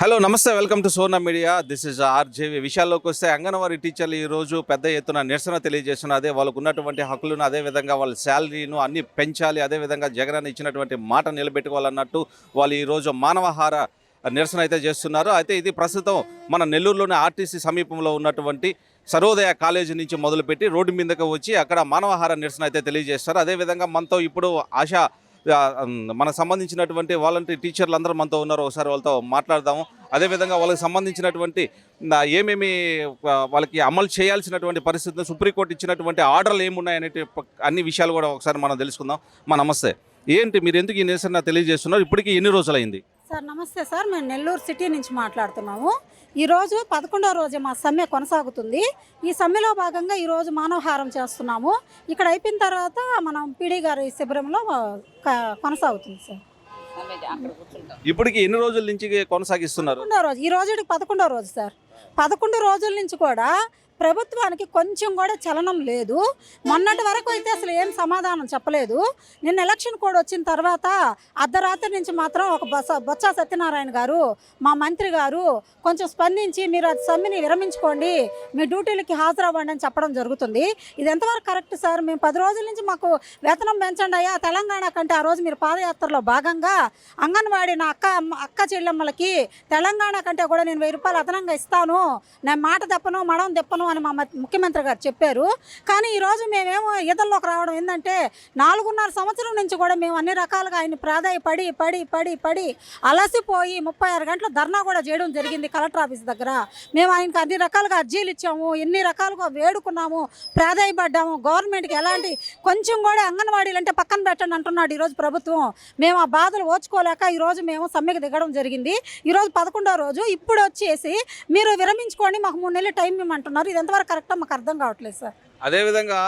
Hello నమస్తే welcome to Sona media this is RJV విషయాల్లోకి వస్తే అంగన్వాడీ టీచర్లు ఈ రోజు పెద్ద ఎత్తున నిరసన తెలియజేస్తున్న అదే వాళ్ళకు ఉన్నటువంటి హక్కులను అదే విధంగా వాళ్ళ శాలరీను అన్ని పెంచాలి అదే విధంగా జగన్ ఇచ్చినటువంటి మాట నిలబెట్టుకోవాలన్నట్టు వాళ్ళు ఈరోజు మానవహార నిరసన అయితే చేస్తున్నారు. అయితే ఇది ప్రస్తుతం మన నెల్లూరులోని ఆర్టీసీ సమీపంలో ఉన్నటువంటి సర్వోదయ కాలేజీ నుంచి మొదలుపెట్టి రోడ్డు మీదకి వచ్చి అక్కడ మానవహార నిరసన అయితే తెలియజేస్తారు అదేవిధంగా మనతో ఇప్పుడు ఆశా మనకు సంబంధించినటువంటి వాలంటీర్ టీచర్లు అందరూ మనతో ఉన్నారు. ఒకసారి వాళ్ళతో మాట్లాడదాము. అదేవిధంగా వాళ్ళకి సంబంధించినటువంటి ఏమేమి వాళ్ళకి అమలు చేయాల్సినటువంటి పరిస్థితులు సుప్రీంకోర్టు ఇచ్చినటువంటి ఆర్డర్లు ఏమున్నాయనే అన్ని విషయాలు కూడా ఒకసారి మనం తెలుసుకుందాం. మా నమస్తే. ఏంటి మీరు ఎందుకు ఈ నిరసన తెలియజేస్తున్నారు? ఇప్పటికి ఎన్ని రోజులైంది? సార్ నమస్తే సార్. మేము నెల్లూరు సిటీ నుంచి మాట్లాడుతున్నాము. ఈరోజు పదకొండవ రోజు మా సమ్మె కొనసాగుతుంది. ఈ సమ్మెలో భాగంగా ఈరోజు మానవహారం చేస్తున్నాము. ఇక్కడ అయిపోయిన తర్వాత మనం పీడీ గారి శిబిరంలో కొనసాగుతుంది సార్. ఇప్పటికి ఎన్ని రోజుల నుంచి కొనసాగిస్తున్నారు? రోజు. ఈ రోజుకి పదకొండవ రోజు సార్. పదకొండు రోజుల నుంచి కూడా ప్రభుత్వానికి కొంచెం కూడా చలనం లేదు. మొన్నటి వరకు అయితే అసలు ఏం సమాధానం చెప్పలేదు. నిన్న ఎలక్షన్ కోడ్ వచ్చిన తర్వాత అర్ధరాత్రి నుంచి మాత్రం ఒక బస బొత్స సత్యనారాయణ గారు మా మంత్రి గారు కొంచెం స్పందించి మీరు అది సమ్మిని విరమించుకోండి మీ డ్యూటీలకి హాజరవ్వండి అని చెప్పడం జరుగుతుంది. ఇది ఎంతవరకు కరెక్ట్ సార్? మేము పది రోజుల నుంచి మాకు వేతనం పెంచండి అయ్యా తెలంగాణ కంటే ఆ రోజు మీరు పాదయాత్రలో భాగంగా అంగన్వాడీ నా అక్క అక్క చెల్లెమ్మలకి తెలంగాణ కంటే కూడా నేను వెయ్యి రూపాయలు అదనంగా ఇస్తాను. నేను మాట తెప్పను మడం తెప్పను అని మా ముఖ్యమంత్రి గారు చెప్పారు. కానీ ఈరోజు మేమేమో ఈతల్లోకి రావడం ఏంటంటే నాలుగున్నర సంవత్సరం నుంచి కూడా మేము అన్ని రకాలుగా ఆయన ప్రాధాయపడి పడి పడి పడి అలసిపోయి ముప్పై ఆరు గంటలు ధర్నా కూడా చేయడం జరిగింది కలెక్టర్ ఆఫీస్ దగ్గర. మేము ఆయనకి అన్ని రకాలుగా అర్జీలు ఇచ్చాము ఎన్ని రకాలుగా వేడుకున్నాము ప్రాధాయపడ్డాము గవర్నమెంట్కి ఎలాంటి కొంచెం కూడా అంగన్వాడీలు అంటే పక్కన పెట్టండి అంటున్నాడు ఈరోజు ప్రభుత్వం. మేము ఆ బాధలు ఓర్చుకోలేక ఈరోజు మేము సమ్మెకు దిగడం జరిగింది. ఈరోజు పదకొండో రోజు ఇప్పుడు వచ్చేసి మీరు విరమించుకోండి మాకు మూడు నెలలు టైం ఇవ్వమంటున్నారు. ఇది ఎంతవరకు కరెక్టో మాకు అర్థం కావట్లేదు సార్. అదేవిధంగా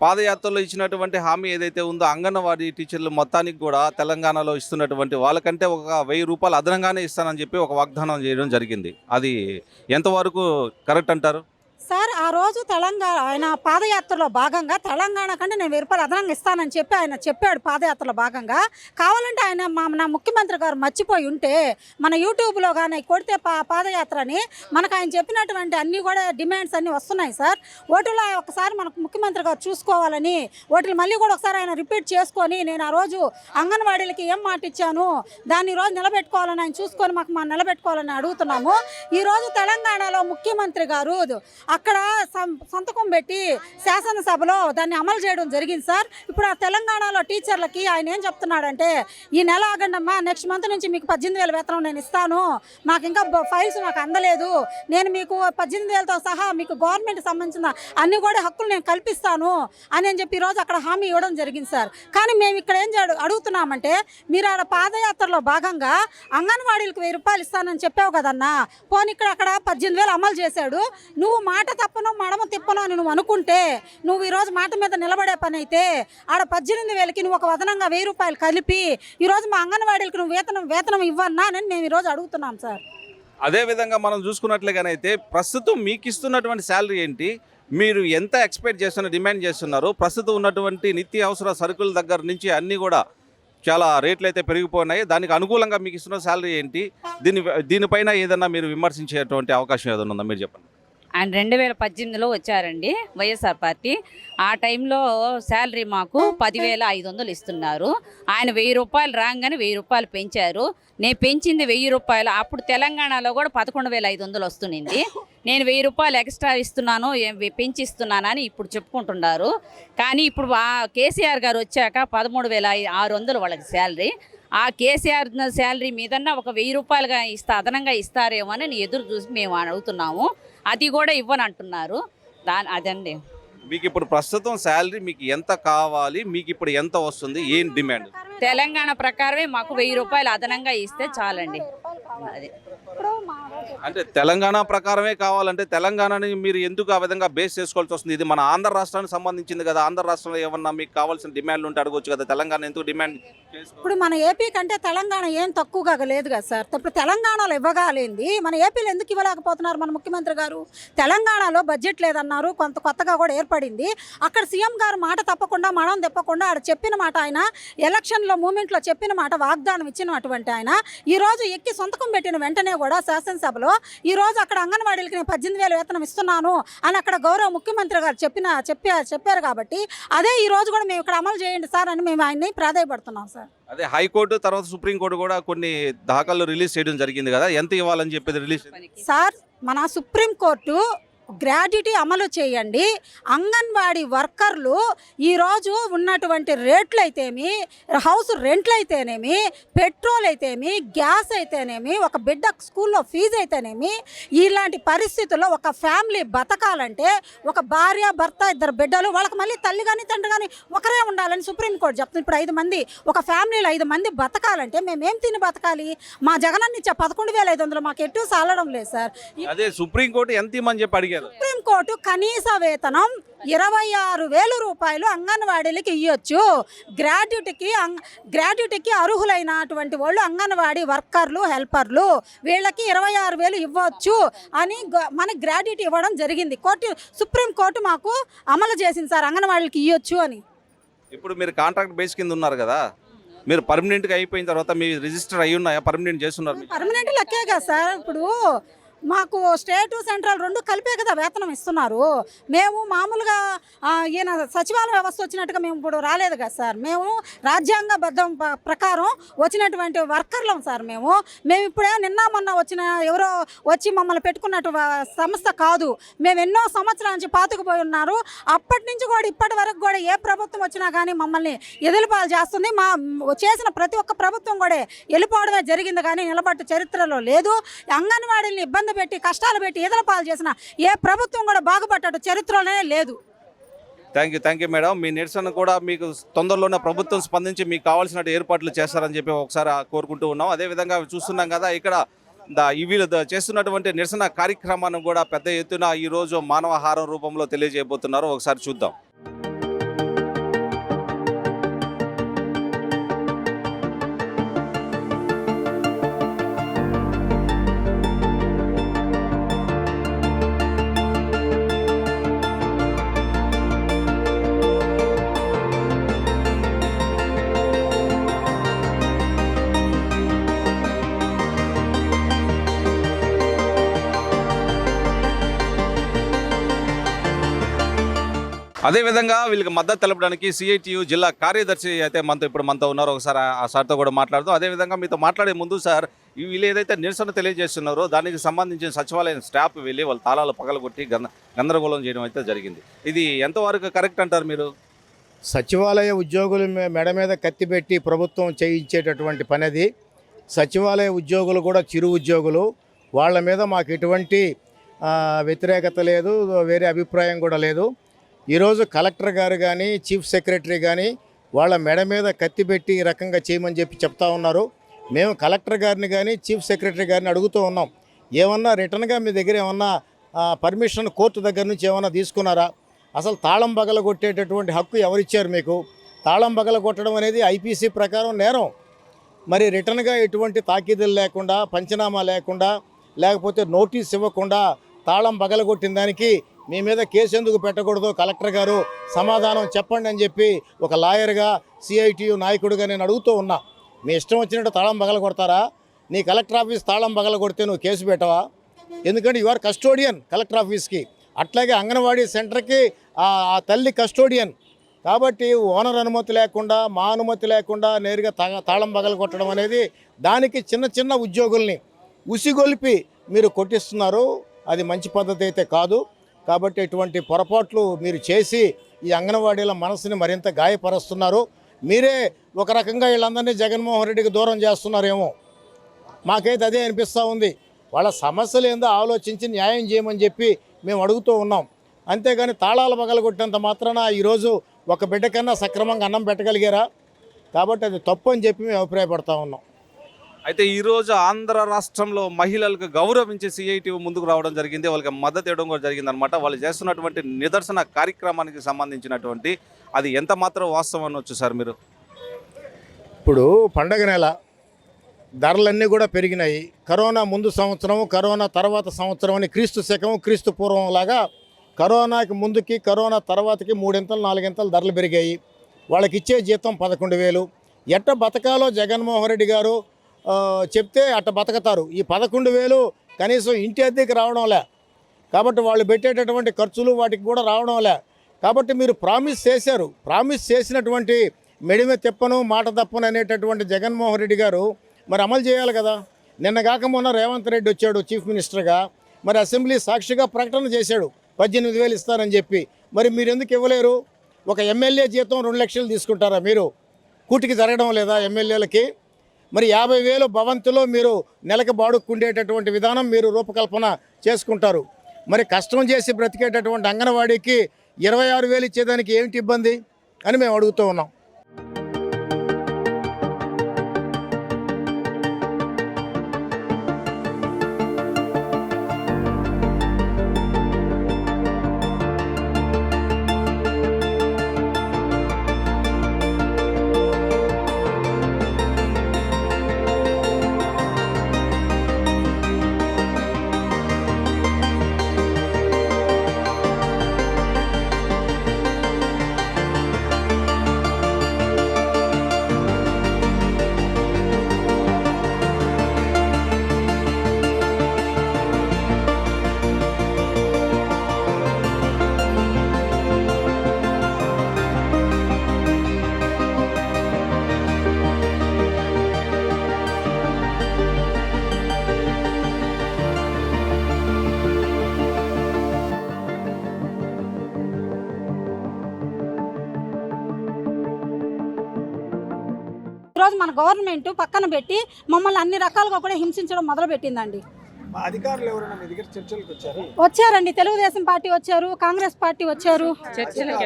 పాదయాత్రలో ఇచ్చినటువంటి హామీ ఏదైతే ఉందో అంగన్వాడీ టీచర్లు మొత్తానికి కూడా తెలంగాణలో ఇస్తున్నటువంటి వాళ్ళకంటే ఒక వెయ్యి రూపాయలు అదనంగానే ఇస్తానని చెప్పి ఒక వాగ్దానం చేయడం జరిగింది. అది ఎంతవరకు కరెక్ట్ అంటారు? సార్ ఆ రోజు తెలంగాణ ఆయన పాదయాత్రలో భాగంగా తెలంగాణ కంటే నేను వెయ్యి రూపాయలు అదనంగా ఇస్తానని చెప్పి ఆయన చెప్పాడు పాదయాత్రలో భాగంగా. కావాలంటే ఆయన మా నా ముఖ్యమంత్రి గారు మర్చిపోయి ఉంటే మన యూట్యూబ్లో కానీ కొడితే పా పాదయాత్రని మనకు ఆయన చెప్పినటువంటి అన్నీ కూడా డిమాండ్స్ అన్నీ వస్తున్నాయి సార్. ఓటులో ఒకసారి మనకు ముఖ్యమంత్రి గారు చూసుకోవాలని ఓటులు మళ్ళీ కూడా ఒకసారి ఆయన రిపీట్ చేసుకొని నేను ఆ రోజు అంగన్వాడీలకి ఏం మాట ఇచ్చాను దాన్ని రోజు నిలబెట్టుకోవాలని ఆయన చూసుకొని మాకు మా నిలబెట్టుకోవాలని అడుగుతున్నాము. ఈరోజు తెలంగాణలో ముఖ్యమంత్రి గారు అక్కడ సంతకం పెట్టి శాసనసభలో దాన్ని అమలు చేయడం జరిగింది సార్. ఇప్పుడు ఆ తెలంగాణలో టీచర్లకి ఆయన ఏం చెప్తున్నాడంటే ఈ నెల ఆగండమ్మా నెక్స్ట్ మంత్ నుంచి మీకు పద్దెనిమిది వేల వేతనం నేను ఇస్తాను. నాకు ఇంకా ఫైల్స్ నాకు అందలేదు. నేను మీకు పద్దెనిమిది వేలతో సహా మీకు గవర్నమెంట్ సంబంధించిన అన్ని కూడా హక్కులు నేను కల్పిస్తాను అని అని చెప్పి ఈరోజు అక్కడ హామీ ఇవ్వడం జరిగింది సార్. కానీ మేము ఇక్కడ ఏం చేయ- అడుగుతున్నామంటే మీరు ఆడ పాదయాత్రలో భాగంగా అంగన్వాడీలకు వెయ్యి రూపాయలు ఇస్తానని చెప్పావు కదన్నా. పోనీ ఇక్కడ అక్కడ పద్దెనిమిది వేలు అమలు చేశాడు. నువ్వు మా మాట తప్పను మడమ తిప్పను అని నువ్వు అనుకుంటే నువ్వు ఈరోజు మాట మీద నిలబడే పని అయితే ఆడ పద్దెనిమిది వేలకి నువ్వు ఒక వదనంగా వెయ్యి రూపాయలు కలిపి ఈరోజు మా అంగన్వాడీలకు నువ్వు వేతనం వేతనం ఇవ్వన్నా అని మేము ఈరోజు అడుగుతున్నాం సార్. అదేవిధంగా మనం చూసుకున్నట్లుగానైతే ప్రస్తుతం మీకు ఇస్తున్నటువంటి శాలరీ ఏంటి? మీరు ఎంత ఎక్స్పెక్ట్ చేస్తున్న డిమాండ్ చేస్తున్నారు? ప్రస్తుతం ఉన్నటువంటి నిత్య అవసర సరుకుల దగ్గర నుంచి అన్నీ కూడా చాలా రేట్లు అయితే పెరిగిపోయినాయి దానికి అనుకూలంగా మీకు ఇస్తున్న శాలరీ ఏంటి? దీని దీనిపైన ఏదన్నా మీరు విమర్శించేటువంటి అవకాశం ఏదైనా ఉందా? మీరు చెప్పండి. ఆయన రెండు వేల పద్దెనిమిదిలో వచ్చారండి వైఎస్ఆర్ పార్టీ. ఆ టైంలో శాలరీ మాకు పదివేల ఐదు వందలు ఇస్తున్నారు. ఆయన వెయ్యి రూపాయలు రాగానే వెయ్యి రూపాయలు పెంచారు. నేను పెంచింది వెయ్యి రూపాయలు. అప్పుడు తెలంగాణలో కూడా పదకొండు వేల ఐదు వందలు వస్తుంది నేను వెయ్యి రూపాయలు ఎక్స్ట్రా ఇస్తున్నాను ఏం- పెంచి ఇస్తున్నానని ఇప్పుడు చెప్పుకుంటున్నారు. కానీ ఇప్పుడు ఆ కేసీఆర్ గారు వచ్చాక పదమూడు వేల ఆరు వందలు వాళ్ళకి శాలరీ. ఆ కేసీఆర్ శాలరీ మీదన్నా ఒక వెయ్యి రూపాయలుగా ఇస్తా అదనంగా ఇస్తారేమో అని నేను ఎదురు చూసి మేము అడుగుతున్నాము. అది కూడా ఇవ్వనంటున్నారు. దాని అదండి. మీకు ఇప్పుడు ప్రస్తుతం శాలరీ మీకు ఎంత కావాలి మీకు ఇప్పుడు ఎంత వస్తుంది ఏం డిమాండ్? తెలంగాణ ప్రకారమే మాకు వెయ్యి రూపాయలు అదనంగా ఇస్తే చాలండి. అది ఇప్పుడు మా అంటే తెలంగాణ ప్రకారమే కావాలంటే తెలంగాణని మీరు ఎందుకు ఆ విధంగా బేస్ చేసుకోవాల్సి వస్తుంది? ఇది మన ఆంధ్ర రాష్ట్రానికి సంబంధించింది కదా. ఆంధ్ర రాష్ట్రంలో ఏమన్నా మీకు కావాల్సిన డిమాండ్లు ఉంటే అడగొచ్చు కదా. తెలంగాణ ఎందుకు డిమాండ్ ఇప్పుడు మన ఏపీ కంటే తెలంగాణ ఏం తక్కువగా లేదు కదా సార్. ఇప్పుడు తెలంగాణలో ఇవ్వగాలేంది. మన ఏపీలో ఎందుకు ఇవ్వలేకపోతున్నారు మన ముఖ్యమంత్రి గారు? తెలంగాణలో బడ్జెట్ లేదన్నారు. కొంత కొత్తగా కూడా ఏర్పడింది. అక్కడ సీఎం గారు మాట తప్పకుండా మనం తెప్పకుండా ఆడ చెప్పిన మాట ఆయన ఎలక్షన్లో మూమెంట్లో చెప్పిన మాట వాగ్దానం ఇచ్చినటువంటి ఆయన ఈ రోజు ఎక్కి సొంతకం పెట్టిన వెంటనే కూడా శాసనసభలో ఈ రోజు అక్కడ అంగన్వాడీలకి నేను పద్దెనిమిది వేల వేతనం ఇస్తున్నాను అని అక్కడ గౌరవ ముఖ్యమంత్రి గారు చెప్పిన చెప్పా చెప్పారు కాబట్టి అదే ఈ రోజు కూడా మేము ఇక్కడ అమలు చేయండి సార్ అని మేము ఆయన్ని ప్రాధాయపడుతున్నాం సార్. అదే హైకోర్టు తర్వాత సుప్రీంకోర్టు కూడా కొన్ని దాఖలు రిలీజ్ చేయడం జరిగింది కదా ఎంత ఇవ్వాలని చెప్పేది రిలీజ్ సార్ మన సుప్రీంకోర్టు గ్రాడ్యుటీ అమలు చేయండి. అంగన్వాడీ వర్కర్లు ఈరోజు ఉన్నటువంటి రేట్లు అయితేమి హౌస్ రెంట్లు అయితేనేమి పెట్రోల్ అయితేమి గ్యాస్ అయితేనేమి ఒక బిడ్డ స్కూల్లో ఫీజు అయితేనేమి ఇలాంటి పరిస్థితుల్లో ఒక ఫ్యామిలీ బతకాలంటే ఒక భార్య భర్త ఇద్దరు బిడ్డలు వాళ్ళకి మళ్ళీ తల్లి కానీ తండ్రి కానీ ఒకరే ఉండాలని సుప్రీంకోర్టు చెప్తుంది. ఇప్పుడు ఐదు మంది ఒక ఫ్యామిలీలో ఐదు మంది బతకాలంటే మేమేం తిని బతకాలి? మా జగనన్న ఇచ్చే పదకొండు వేల ఐదు వందలు మాకు ఎటు సాలడం లేదు సార్. అదే సుప్రీంకోర్టు ఎంత ఇమ్మని చెప్పి అడిగారు? సుప్రీంకోర్టు కనీస వేతనం ఇరవై ఆరు వేల రూపాయలు అంగన్వాడీలకి ఇవ్వచ్చు గ్రాడ్యుటీకి గ్రాడ్యుటీకి అర్హులైనటువంటి వాళ్ళు అంగన్వాడీ వర్కర్లు హెల్పర్లు వీళ్ళకి ఇరవై ఆరు వేలు ఇవ్వచ్చు అని మన గ్రాడ్యుటీ ఇవ్వడం జరిగింది. కోర్టు సుప్రీంకోర్టు మాకు అమలు చేసింది సార్ అంగన్వాడీలకి ఇవ్వచ్చు అని. ఇప్పుడు మీరు కాంట్రాక్ట్ బేస్ కింద ఉన్నారు కదా. మీరు పర్మనెంట్గా అయిపోయిన తర్వాత మీ రిజిస్టర్ అయి ఉన్నాయా పర్మనెంట్ చేస్తున్నారు? పర్మనెంట్ లెక్కే కదా సార్. ఇప్పుడు మాకు స్టేటు సెంట్రల్ రెండు కలిపే కదా వేతనం ఇస్తున్నారు. మేము మామూలుగా ఈయన సచివాలయ వ్యవస్థ వచ్చినట్టుగా మేము ఇప్పుడు రాలేదు కదా సార్. మేము రాజ్యాంగబద్ధం ప్రకారం వచ్చినటువంటి వర్కర్లం సార్ మేము. మేము ఇప్పుడే నిన్న మొన్న వచ్చిన ఎవరో వచ్చి మమ్మల్ని పెట్టుకున్నట్టు సంస్థ కాదు. మేము ఎన్నో సంవత్సరాల నుంచి పాతుకుపోయి ఉన్నారు. అప్పటి నుంచి కూడా ఇప్పటి వరకు కూడా ఏ ప్రభుత్వం వచ్చినా కానీ మమ్మల్ని ఎదులుపాలు చేస్తుంది. మా చేసిన ప్రతి ఒక్క ప్రభుత్వం కూడా వెళ్ళిపోవడమే జరిగింది కానీ నిలబడ్డ చరిత్రలో లేదు. అంగన్వాడీని ఇబ్బంది పెట్టి కష్టాలు పెట్టి ఎదుల పాలు చేసిన ఏ ప్రభుత్వం కూడా బాగుపడ్డట్టు చరిత్రలోనే లేదు. Thank you thank you madam మీ నిరసన కూడా మీకు తొందరలోనే ప్రభుత్వం స్పందించి మీకు కావాల్సిన ఏర్పాట్లు చేస్తారని చెప్పి ఒకసారి కోరుకుంటూ ఉన్నాం. అదేవిధంగా చూస్తున్నాం కదా ఇక్కడ దా వీళ్ళు చేస్తున్నటువంటి నిరసన కార్యక్రమాన్ని కూడా పెద్ద ఎత్తున ఈరోజు మానవహారం రూపంలో తెలియజేయబోతున్నారు. ఒకసారి చూద్దాం. అదేవిధంగా వీళ్ళకి మద్దతు తెలపడానికి సిఐటియు జిల్లా కార్యదర్శి అయితే మనతో ఇప్పుడు మనతో ఉన్నారు. ఒకసారి ఆ- సార్తో కూడా మాట్లాడుతూ అదేవిధంగా మీతో మాట్లాడే ముందు సార్ వీళ్ళు ఏదైతే నిరసన తెలియజేస్తున్నారో దానికి సంబంధించిన సచివాలయం స్టాఫ్ వెళ్ళి వాళ్ళ తాళాలు పగలగొట్టి గంద గందరగోళం చేయడం అయితే జరిగింది. ఇది ఎంతవరకు కరెక్ట్ అంటారు మీరు? సచివాలయ ఉద్యోగుల మెడ మీద కత్తిపెట్టి ప్రభుత్వం చేయించేటటువంటి పనిది. సచివాలయ ఉద్యోగులు కూడా చిరు ఉద్యోగులు. వాళ్ళ మీద మాకు ఎటువంటి వ్యతిరేకత లేదు. వేరే అభిప్రాయం కూడా లేదు. ఈరోజు కలెక్టర్ గారు కానీ చీఫ్ సెక్రటరీ కానీ వాళ్ళ మెడ మీద కత్తి పెట్టి ఈ రకంగా చేయమని చెప్పి చెప్తా ఉన్నారు. మేము కలెక్టర్ గారిని కానీ చీఫ్ సెక్రటరీ గారిని అడుగుతూ ఉన్నాం. ఏమన్నా రిటర్న్గా మీ దగ్గర ఏమన్నా పర్మిషన్ కోర్టు దగ్గర నుంచి ఏమన్నా తీసుకున్నారా? అసలు తాళం బగల కొట్టేటటువంటి హక్కు ఎవరిచ్చారు మీకు? తాళం బగల కొట్టడం అనేది ఐపీసీ ప్రకారం నేరం. మరి రిటర్న్గా ఎటువంటి తాకీదులు లేకుండా పంచనామా లేకుండా లేకపోతే నోటీస్ ఇవ్వకుండా తాళం పగలగొట్టిన దానికి మీ మీద కేసు ఎందుకు పెట్టకూడదు? కలెక్టర్ గారు సమాధానం చెప్పండి అని చెప్పి ఒక లాయర్గా సిఐటియు నాయకుడిగా నేను అడుగుతూ ఉన్నా. మీ ఇష్టం వచ్చినట్టు తాళం పగల కొడతారా? నీ కలెక్టర్ ఆఫీస్ తాళం పగల కొడితే నువ్వు కేసు పెట్టవా? ఎందుకంటే యు ఆర్ కస్టోడియన్ కలెక్టర్ ఆఫీస్కి. అట్లాగే అంగన్వాడీ సెంటర్కి ఆ తల్లి కస్టోడియన్ కాబట్టి ఓనర్ అనుమతి లేకుండా మా అనుమతి లేకుండా నేరుగా తాళం పగల కొట్టడం అనేది దానికి చిన్న చిన్న ఉద్యోగుల్ని ఉసిగొలిపి మీరు కొట్టిస్తున్నారు. అది మంచి పద్ధతి అయితే కాదు. కాబట్టి ఇటువంటి పొరపాట్లు మీరు చేసి ఈ అంగన్వాడీల మనసుని మరింత గాయపరుస్తున్నారు. మీరే ఒక రకంగా వీళ్ళందరినీ జగన్మోహన్ రెడ్డికి దూరం చేస్తున్నారేమో. మాకైతే అదే అనిపిస్తూ ఉంది. వాళ్ళ సమస్యలు ఏందో ఆలోచించి న్యాయం చేయమని చెప్పి మేము అడుగుతూ ఉన్నాం. అంతేగాని తాళాలు పగలగొట్టినంత మాత్రాన ఈరోజు ఒక బిడ్డ కన్నా సక్రమంగా అన్నం పెట్టగలిగారా? కాబట్టి అది తప్పు అని చెప్పి మేము అభిప్రాయపడతా ఉన్నాం. అయితే ఈరోజు ఆంధ్ర రాష్ట్రంలో మహిళలకు గౌరవించి సిఐటి ముందుకు రావడం జరిగింది. వాళ్ళకి మద్దతు ఇవ్వడం కూడా జరిగింది అనమాట వాళ్ళు చేస్తున్నటువంటి నిదర్శన కార్యక్రమానికి సంబంధించినటువంటి అది ఎంత మాత్రం వాస్తవం అనొచ్చు సార్ మీరు? ఇప్పుడు పండగ నెల ధరలన్నీ కూడా పెరిగినాయి. కరోనా ముందు సంవత్సరం కరోనా తర్వాత సంవత్సరం అని క్రీస్తు శకం క్రీస్తు పూర్వం లాగా కరోనాకి ముందుకి కరోనా తర్వాతకి మూడింతలు నాలుగింతలు ధరలు పెరిగాయి. వాళ్ళకి ఇచ్చే జీతం పదకొండు వేలు. ఎట్ట బతకాలో జగన్మోహన్ రెడ్డి గారు చెప్తే అట్ట బతకతారు. ఈ పదకొండు వేలు కనీసం ఇంటి అద్దెకి రావడంలే. కాబట్టి వాళ్ళు పెట్టేటటువంటి ఖర్చులు వాటికి కూడా రావడంలే. కాబట్టి మీరు ప్రామిస్ చేశారు. ప్రామిస్ చేసినటువంటి మెడిమె తిప్పను మాట తప్పను అనేటటువంటి జగన్మోహన్ రెడ్డి గారు మరి అమలు చేయాలి కదా. నిన్న కాక మొన్న రేవంత్ రెడ్డి వచ్చాడు చీఫ్ మినిస్టర్గా. మరి అసెంబ్లీ సాక్షిగా ప్రకటన చేశాడు. పద్దెనిమిది వేలు ఇస్తారని చెప్పి. మరి మీరు ఎందుకు ఇవ్వలేరు? ఒక ఎమ్మెల్యే జీతం రెండు లక్షలు తీసుకుంటారా మీరు? కూటికి జరగడం లేదా ఎమ్మెల్యేలకి? మరి యాభై వేలు భవంతిలో మీరు నెలకు బాడుక్కుండేటటువంటి విధానం మీరు రూపకల్పన చేసుకుంటారు. మరి కష్టం చేసి బ్రతికేటటువంటి అంగన్వాడీకి ఇరవై ఆరు వేలు ఇచ్చేదానికి ఏమిటి ఇబ్బంది అని మేము అడుగుతూ ఉన్నాం. ఈరోజు మన గవర్నమెంట్ పక్కన పెట్టి మమ్మల్ని అన్ని రకాలుగా కూడా హింసించడం మొదలు పెట్టిందండి మా అధికారులు ఎవరైనా మీ దగ్గర చర్చలకు వచ్చారు? వచ్చారండి. తెలుగుదేశం పార్టీ వచ్చారు కాంగ్రెస్ పార్టీ వచ్చారు. చర్చలకు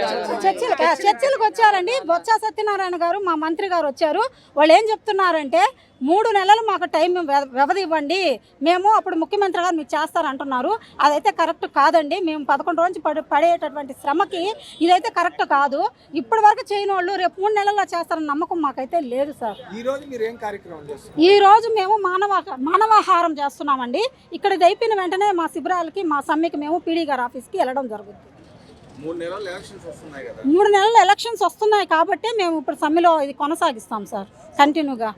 చర్చలకు వచ్చారండి. బొత్స సత్యనారాయణ గారు మా మంత్రి గారు వచ్చారు. వాళ్ళు ఏం చెప్తున్నారంటే మూడు నెలలు మాకు టైం వ్య- వ్యవధి ఇవ్వండి మేము అప్పుడు ముఖ్యమంత్రి గారు మీకు చేస్తారంటున్నారు. అదైతే కరెక్ట్ కాదండి. మేము పదకొండు రోజు పడే పడేటటువంటి శ్రమకి ఇదైతే కరెక్ట్ కాదు. ఇప్పటి వరకు చేయని వాళ్ళు రేపు మూడు నెలల్లో చేస్తారన్న నమ్మకం మాకైతే లేదు సార్. ఈ రోజు మీరు ఏం కార్యక్రమం చేస్తారు ఈ రోజు మేము మానవ మానవాహారం చేస్తున్నామండి. ఇక్కడ అయిపోయిన వెంటనే మా శిబిరాలకి మా సమ్మెకి మేము పీడీ గారి ఆఫీస్కి వెళ్ళడం జరుగుతుంది. మూడు నెలలు ఎలక్షన్స్ వస్తున్నాయి కదా. మూడు నెలలు ఎలక్షన్స్ వస్తున్నాయి కాబట్టి మేము ఇప్పుడు సమ్మెలో ఇది కొనసాగిస్తాం సార్ కంటిన్యూగా.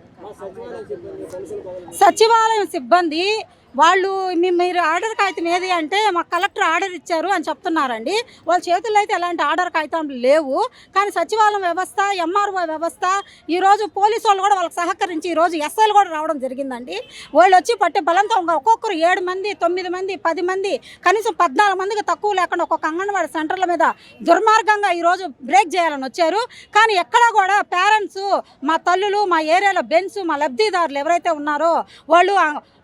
సచివాలయం సిబ్బంది వాళ్ళు మీ మీరు ఆర్డర్ కాగితం ఏది అంటే మా కలెక్టర్ ఆర్డర్ ఇచ్చారు అని చెప్తున్నారండి. వాళ్ళ చేతుల్లో అయితే ఎలాంటి ఆర్డర్ కాగితాలు లేవు. కానీ సచివాలయం వ్యవస్థ ఎంఆర్ఓ వ్యవస్థ ఈరోజు పోలీసు వాళ్ళు కూడా వాళ్ళకి సహకరించి ఈరోజు ఎస్ఐలు కూడా రావడం జరిగిందండి. వాళ్ళు వచ్చి పట్టే బలంతో ఒక్కొక్కరు ఏడు మంది తొమ్మిది మంది పది మంది కనీసం పద్నాలుగు మందికి తక్కువ లేకుండా ఒక్కొక్క అంగన్వాడీ సెంటర్ల మీద దుర్మార్గంగా ఈరోజు బ్రేక్ చేయాలని వచ్చారు. కానీ ఎక్కడా కూడా పేరెంట్స్ మా తల్లులు మా ఏరియాలో బెన్స్ మా లబ్ధిదారులు ఎవరైతే ఉన్నారో వాళ్ళు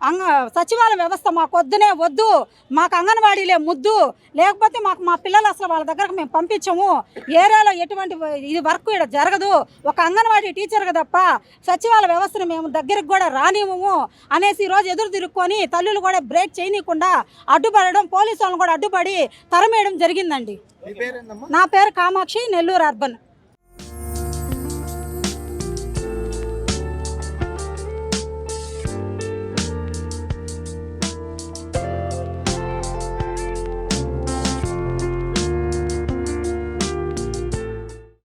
అంగ సచివ సచివాలయ వ్యవస్థ మాకు వద్దునే వద్దు మాకు అంగన్వాడీలే ముద్దు లేకపోతే మాకు మా పిల్లలు అసలు వాళ్ళ దగ్గరకు మేము పంపించము. ఏరియాలో ఎటువంటి ఇది వర్క్ ఇక్కడ జరగదు. ఒక అంగన్వాడీ టీచర్గా తప్ప సచివాలయ వ్యవస్థను మేము దగ్గరికి కూడా రానివ్వము అనేసి ఈరోజు ఎదురు తిరుక్కొని తల్లులు కూడా బ్రేక్ చేయనీయకుండా అడ్డుపడడం పోలీసు వాళ్ళని కూడా అడ్డుపడి తరమేయడం జరిగిందండి. నా పేరు కామాక్షి నెల్లూరు అర్బన్.